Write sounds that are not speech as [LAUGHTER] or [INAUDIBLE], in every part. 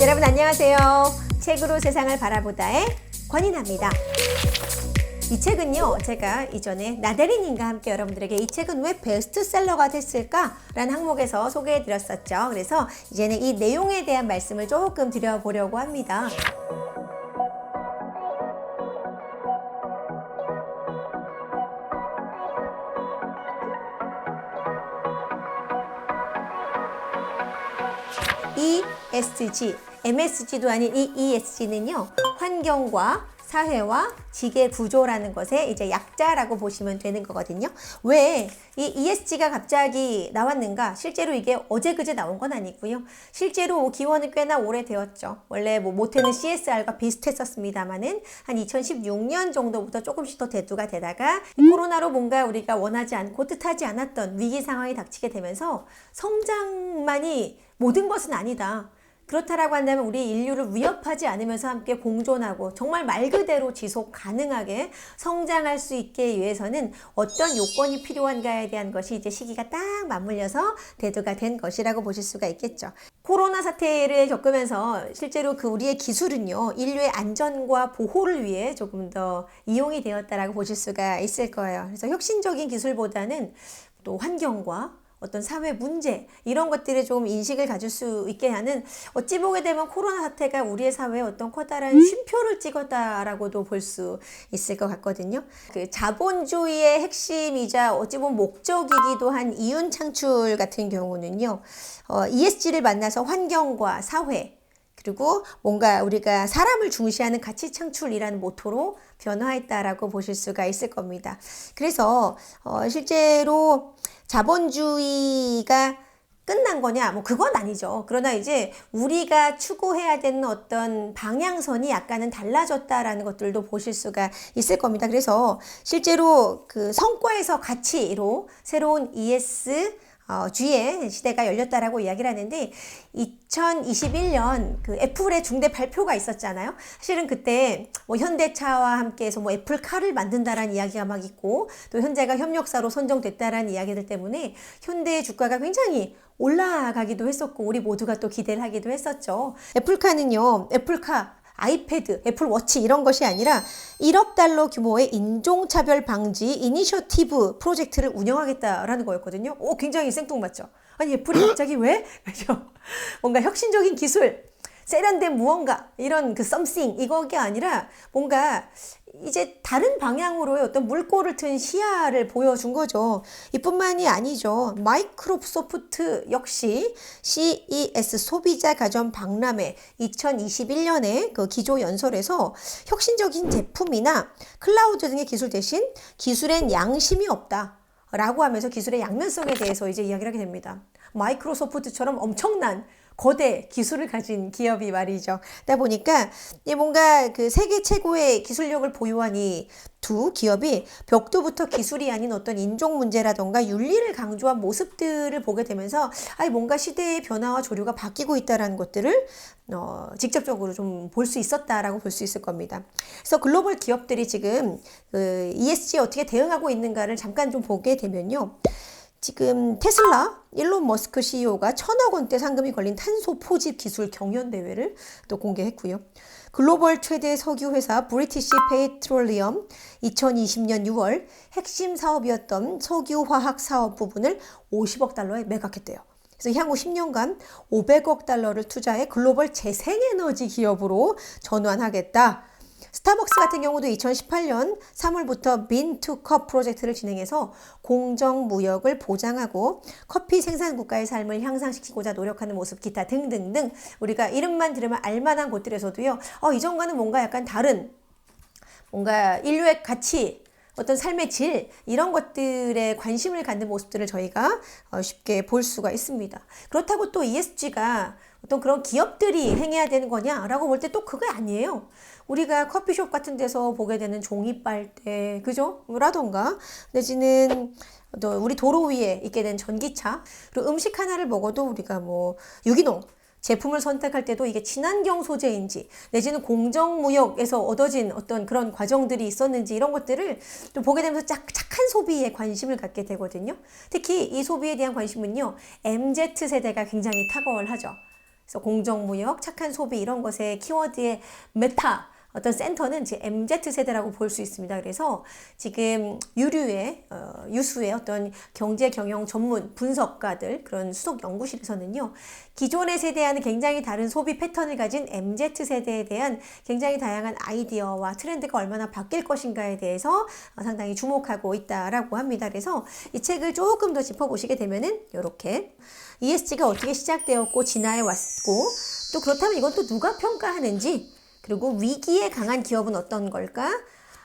여러분 안녕하세요. 책으로 세상을 바라보다의 권인아입니다. 이 책은요, 제가 이전에 나대리님과 함께 여러분들에게 이 책은 왜 베스트셀러가 됐을까라는 항목에서 소개해 드렸었죠. 그래서 이제는 이 내용에 대한 말씀을 조금 드려보려고 합니다. ESG, MSG도 아닌 이 ESG는요, 환경과 사회와 지계 구조라는 것의 이제 약자라고 보시면 되는 거거든요. 왜 이 ESG가 갑자기 나왔는가? 실제로 이게 어제 그제 나온 건 아니고요. 실제로 기원은 꽤나 오래되었죠. 원래 뭐 모태는 CSR과 비슷했었습니다만은 한 2016년 정도부터 조금씩 더 대두가 되다가 이 코로나로 뭔가 우리가 원하지 않고 뜻하지 않았던 위기 상황이 닥치게 되면서 성장만이 모든 것은 아니다. 그렇다라고 한다면 우리 인류를 위협하지 않으면서 함께 공존하고 정말 말 그대로 지속 가능하게 성장할 수 있게 위해서는 어떤 요건이 필요한가에 대한 것이 이제 시기가 딱 맞물려서 대두가 된 것이라고 보실 수가 있겠죠. 코로나 사태를 겪으면서 실제로 그 우리의 기술은요, 인류의 안전과 보호를 위해 조금 더 이용이 되었다라고 보실 수가 있을 거예요. 그래서 혁신적인 기술보다는 또 환경과 어떤 사회 문제 이런 것들에 조금 인식을 가질 수 있게 하는 어찌 보게 되면 코로나 사태가 우리의 사회에 어떤 커다란 쉼표를 찍었다라고도 볼 수 있을 것 같거든요. 그 자본주의의 핵심이자 어찌 보면 목적이기도 한 이윤 창출 같은 경우는요. 어, ESG를 만나서 환경과 사회 그리고 뭔가 우리가 사람을 중시하는 가치 창출이라는 모토로 변화했다라고 보실 수가 있을 겁니다. 그래서 어, 실제로 자본주의가 끝난 거냐? 뭐 그건 아니죠. 그러나 이제 우리가 추구해야 되는 어떤 방향선이 약간은 달라졌다라는 것들도 보실 수가 있을 겁니다. 그래서 실제로 그 성과에서 가치로 새로운 ES 어, G의 시대가 열렸다라고 이야기를 하는데 2021년 그 애플의 중대 발표가 있었잖아요. 사실은 그때 뭐 현대차와 함께해서 뭐 애플카를 만든다라는 이야기가 막 있고 또 현재가 협력사로 선정됐다라는 이야기들 때문에 현대의 주가가 굉장히 올라가기도 했었고 우리 모두가 또 기대를 하기도 했었죠. 애플카는요. 애플카 아이패드, 애플워치 이런 것이 아니라 1억 달러 규모의 인종차별 방지 이니셔티브 프로젝트를 운영하겠다라는 거였거든요. 오, 굉장히 생뚱맞죠? 아니, 애플이 [LAUGHS] 갑자기 왜? 그죠? 뭔가 혁신적인 기술, 세련된 무언가 이런 그 something 이거가 아니라 뭔가 이제 다른 방향으로의 어떤 물꼬를 튼 시야를 보여준 거죠. 이뿐만이 아니죠. 마이크로소프트 역시 CES 소비자 가전 박람회 2021년에 그 기조 연설에서 혁신적인 제품이나 클라우드 등의 기술 대신 기술엔 양심이 없다. 라고 하면서 기술의 양면성에 대해서 이제 이야기를 하게 됩니다. 마이크로소프트처럼 엄청난 거대 기술을 가진 기업이 말이죠. 그러다 보니까 뭔가 그 세계 최고의 기술력을 보유한 이 두 기업이 벽두부터 기술이 아닌 어떤 인종 문제라던가 윤리를 강조한 모습들을 보게 되면서 아니 뭔가 시대의 변화와 조류가 바뀌고 있다라는 것들을 어, 직접적으로 좀 볼 수 있었다라고 볼 수 있을 겁니다. 그래서 글로벌 기업들이 지금 그 ESG에 어떻게 대응하고 있는가를 잠깐 좀 보게 되면요. 지금 테슬라 일론 머스크 CEO가 천억 원대 상금이 걸린 탄소 포집 기술 경연 대회를 또 공개했고요. 글로벌 최대 석유 회사 브리티시 페이트롤리엄 2020년 6월 핵심 사업이었던 석유 화학 사업 부분을 50억 달러에 매각했대요. 그래서 향후 10년간 500억 달러를 투자해 글로벌 재생에너지 기업으로 전환하겠다. 스타벅스 같은 경우도 2018년 3월부터 빈투컵 프로젝트를 진행해서 공정 무역을 보장하고 커피 생산 국가의 삶을 향상시키고자 노력하는 모습 기타 등등등 우리가 이름만 들으면 알만한 곳들에서도요. 어, 이전과는 뭔가 약간 다른 뭔가 인류의 가치 어떤 삶의 질 이런 것들에 관심을 갖는 모습들을 저희가 어, 쉽게 볼 수가 있습니다. 그렇다고 또 ESG가 어떤 그런 기업들이 행해야 되는 거냐라고 볼 때 또 그게 아니에요. 우리가 커피숍 같은 데서 보게 되는 종이 빨대, 그죠? 라던가, 내지는 또 우리 도로 위에 있게 된 전기차, 그리고 음식 하나를 먹어도 우리가 뭐 유기농, 제품을 선택할 때도 이게 친환경 소재인지 내지는 공정무역에서 얻어진 어떤 그런 과정들이 있었는지 이런 것들을 좀 보게 되면서 짝, 착한 소비에 관심을 갖게 되거든요. 특히 이 소비에 대한 관심은요, MZ세대가 굉장히 탁월하죠. 그래서 공정무역, 착한 소비 이런 것의 키워드의 메타 어떤 센터는 이제 MZ 세대라고 볼 수 있습니다. 그래서 지금 유류의 어, 유수의 어떤 경제 경영 전문 분석가들 그런 수석 연구실에서는요 기존의 세대와는 굉장히 다른 소비 패턴을 가진 MZ 세대에 대한 굉장히 다양한 아이디어와 트렌드가 얼마나 바뀔 것인가에 대해서 어, 상당히 주목하고 있다라고 합니다. 그래서 이 책을 조금 더 짚어보시게 되면은 이렇게 ESG가 어떻게 시작되었고 진화해 왔고 또 그렇다면 이건 또 누가 평가하는지 그리고 위기에 강한 기업은 어떤 걸까?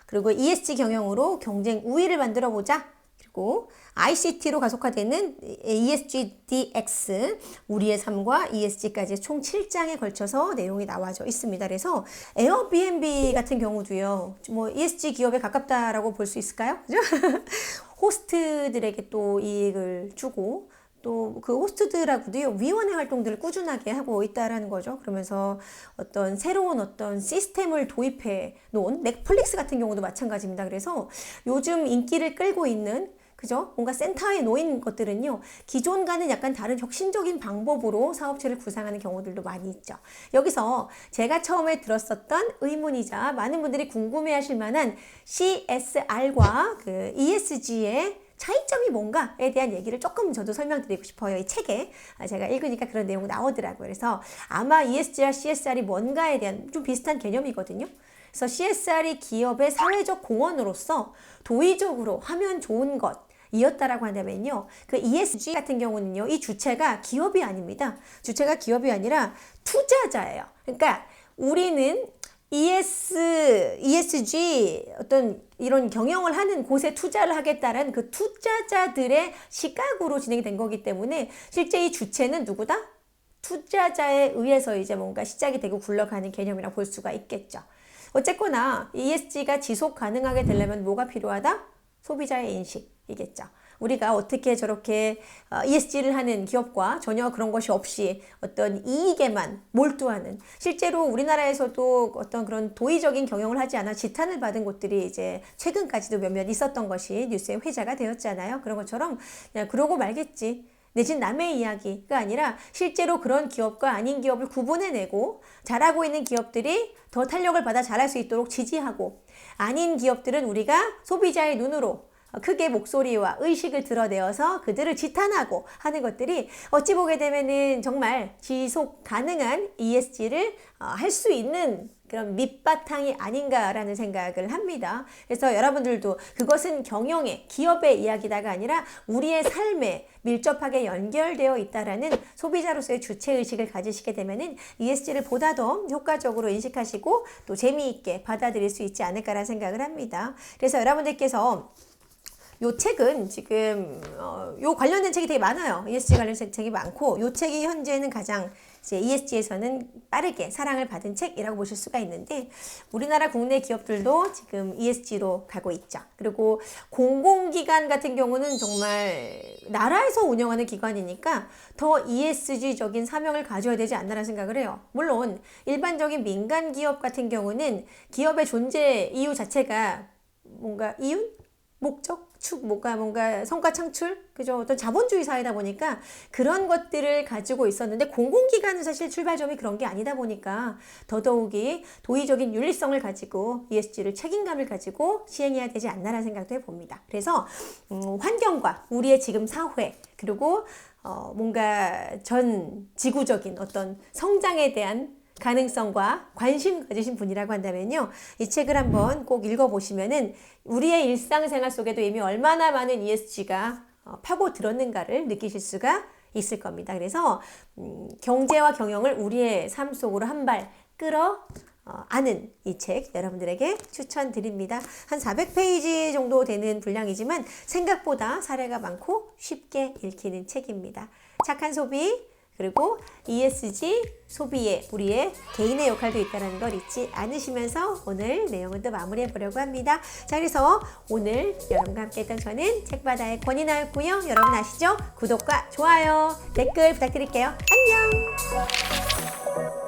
그리고 ESG 경영으로 경쟁 우위를 만들어 보자. 그리고 ICT로 가속화되는 ESG DX, 우리의 삶과 ESG까지 총 7장에 걸쳐서 내용이 나와져 있습니다. 그래서 에어비앤비 같은 경우도요, 뭐 ESG 기업에 가깝다라고 볼 수 있을까요? [LAUGHS] 호스트들에게 또 이익을 주고, 또 그 호스트들하고도요 위원회 활동들을 꾸준하게 하고 있다라는 거죠. 그러면서 어떤 새로운 어떤 시스템을 도입해 놓은 넷플릭스 같은 경우도 마찬가지입니다. 그래서 요즘 인기를 끌고 있는 그죠? 뭔가 센터에 놓인 것들은요, 기존과는 약간 다른 혁신적인 방법으로 사업체를 구상하는 경우들도 많이 있죠. 여기서 제가 처음에 들었었던 의문이자 많은 분들이 궁금해 하실 만한 CSR과 그 ESG의 차이점이 뭔가에 대한 얘기를 조금 저도 설명드리고 싶어요. 이 책에 아, 제가 읽으니까 그런 내용 나오더라고요. 그래서 아마 ESG와 CSR이 뭔가에 대한 좀 비슷한 개념이거든요. 그래서 CSR이 기업의 사회적 공헌으로서 도의적으로 하면 좋은 것, 이었다라고 한다면요. 그 ESG 같은 경우는요. 이 주체가 기업이 아닙니다. 주체가 기업이 아니라 투자자예요. 그러니까 우리는 ES, ESG 어떤 이런 경영을 하는 곳에 투자를 하겠다는 그 투자자들의 시각으로 진행이 된 거기 때문에 실제 이 주체는 누구다? 투자자에 의해서 이제 뭔가 시작이 되고 굴러가는 개념이라 볼 수가 있겠죠. 어쨌거나 ESG가 지속 가능하게 되려면 뭐가 필요하다? 소비자의 인식이겠죠. 우리가 어떻게 저렇게 ESG를 어, 하는 기업과 전혀 그런 것이 없이 어떤 이익에만 몰두하는 실제로 우리나라에서도 어떤 그런 도의적인 경영을 하지 않아 지탄을 받은 곳들이 이제 최근까지도 몇몇 있었던 것이 뉴스의 회자가 되었잖아요. 그런 것처럼 그냥 그러고 말겠지. 내진 남의 이야기가 아니라 실제로 그런 기업과 아닌 기업을 구분해내고 잘하고 있는 기업들이 더 탄력을 받아 잘할 수 있도록 지지하고 아닌 기업들은 우리가 소비자의 눈으로 크게 목소리와 의식을 드러내어서 그들을 지탄하고 하는 것들이 어찌 보게 되면은 정말 지속 가능한 ESG를 어, 할수 있는 그런 밑바탕이 아닌가라는 생각을 합니다. 그래서 여러분들도 그것은 경영의 기업의 이야기다가 아니라 우리의 삶에 밀접하게 연결되어 있다라는 소비자로서의 주체 의식을 가지시게 되면은 ESG를 보다 더 효과적으로 인식하시고 또 재미있게 받아들일 수 있지 않을까라는 생각을 합니다. 그래서 여러분들께서 요 책은 지금 어, 요 관련된 책이 되게 많아요. ESG 관련된 책이 많고 요 책이 현재는 가장 이제 ESG에서는 빠르게 사랑을 받은 책이라고 보실 수가 있는데 우리나라 국내 기업들도 지금 ESG로 가고 있죠. 그리고 공공기관 같은 경우는 정말 나라에서 운영하는 기관이니까 더 ESG적인 사명을 가져야 되지 않나라는 생각을 해요. 물론 일반적인 민간 기업 같은 경우는 기업의 존재 이유 자체가 뭔가 이윤? 목적? 축, 뭔가, 뭔가 성과 창출? 그죠? 어떤 자본주의 사회다 보니까 그런 것들을 가지고 있었는데 공공기관은 사실 출발점이 그런 게 아니다 보니까 더더욱이 도의적인 윤리성을 가지고 ESG를 책임감을 가지고 시행해야 되지 않나라는 생각도 해봅니다. 그래서, 음, 환경과 우리의 지금 사회, 그리고 어, 뭔가 전 지구적인 어떤 성장에 대한 가능성과 관심 가지신 분이라고 한다면요. 이 책을 한번 꼭 읽어보시면은 우리의 일상생활 속에도 이미 얼마나 많은 ESG가 어, 파고 들었는가를 느끼실 수가 있을 겁니다. 그래서 음, 경제와 경영을 우리의 삶 속으로 한 발 끌어 어, 아는 이 책 여러분들에게 추천드립니다. 한 400페이지 정도 되는 분량이지만 생각보다 사례가 많고 쉽게 읽히는 책입니다. 착한 소비, 그리고 ESG 소비에 우리의 개인의 역할도 있다는 걸 잊지 않으시면서 오늘 내용을 또 마무리해 보려고 합니다. 자, 그래서 오늘 여러분과 함께 했던 저는 책바다의 권이나였고요. 여러분 아시죠? 구독과 좋아요, 댓글 부탁드릴게요. 안녕!